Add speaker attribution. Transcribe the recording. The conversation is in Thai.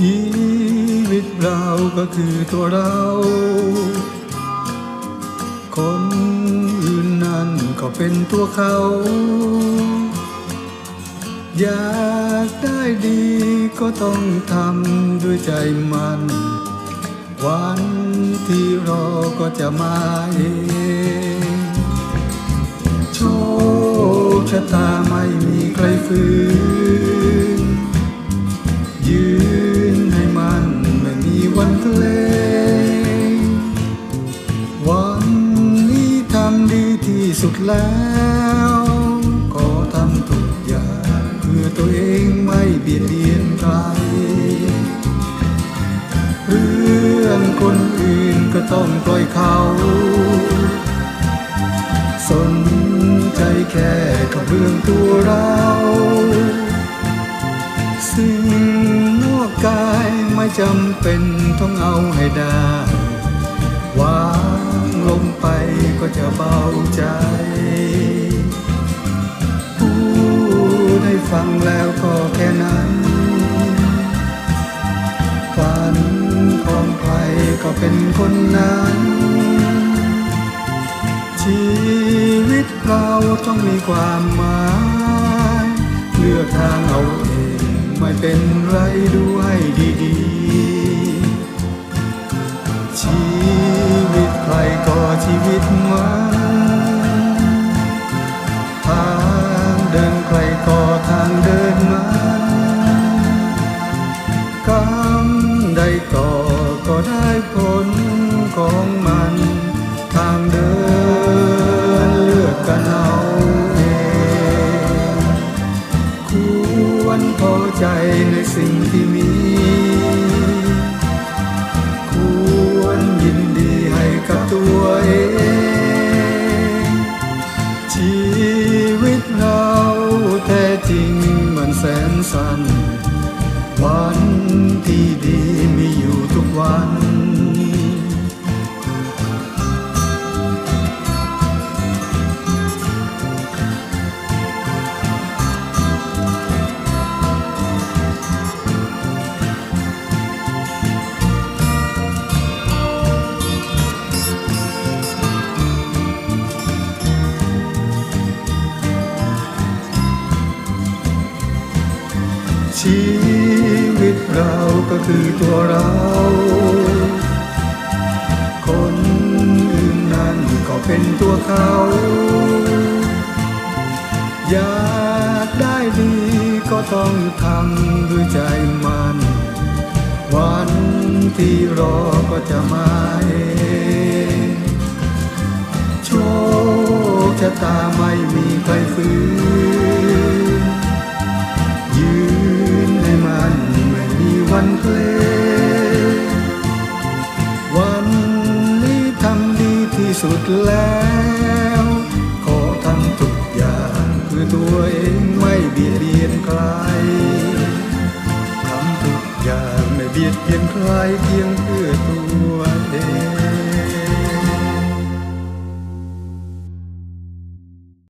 Speaker 1: ชีวิตเราก็คือตัวเรา คนอื่นนั้นก็เป็นตัวเขา อยากได้ดีก็ต้องทำด้วยใจมัน วันที่รอก็จะมาเองโชคชะตาไม่มีใครฟื้น สุดแล้วก็ทำทุกอย่างเพื่อตัวเองไม่เบียดเบียนใครเรื่องคนอื่นก็ต้องปล่อยเขา สนใจแค่กับเรื่องตัวเราสิ่งนอกกายไม่จำเป็นต้องเอาให้ได้ว่า ก็จะเบาใจผู้ได้ฟังแล้วก็แค่นั้นฝันของใครก็เป็นคนนั้น ชีวิตเราต้องมีความหมายเลือกทางเอาเอง ไม่เป็นไรดูให้ดีๆ กรรมใดก่อก็ได้ผลของมัน ทางเดินเลือกกันเอาเองควรพอใจในสิ่งที่มีควรยินดีให้กับตัวเองชีวิตเราแท้จริงมันแสนสั้น วันที่ดีมีอยู่ทุกวัน ชีวิตเราก็คือตัวเรา คนอื่นนั้นก็เป็นตัวเขา อยากได้ดีก็ต้องทำด้วยใจมัน วันที่รอก็จะมาเองโชคชะตาไม่มีใครฟื้น สุดแล้ว ขอทำทุกอย่างคือตัวเองไม่เบียดเบียนใครทำทุกอย่างไม่เบียดเบียนใครเพียงเพื่อตัวเอง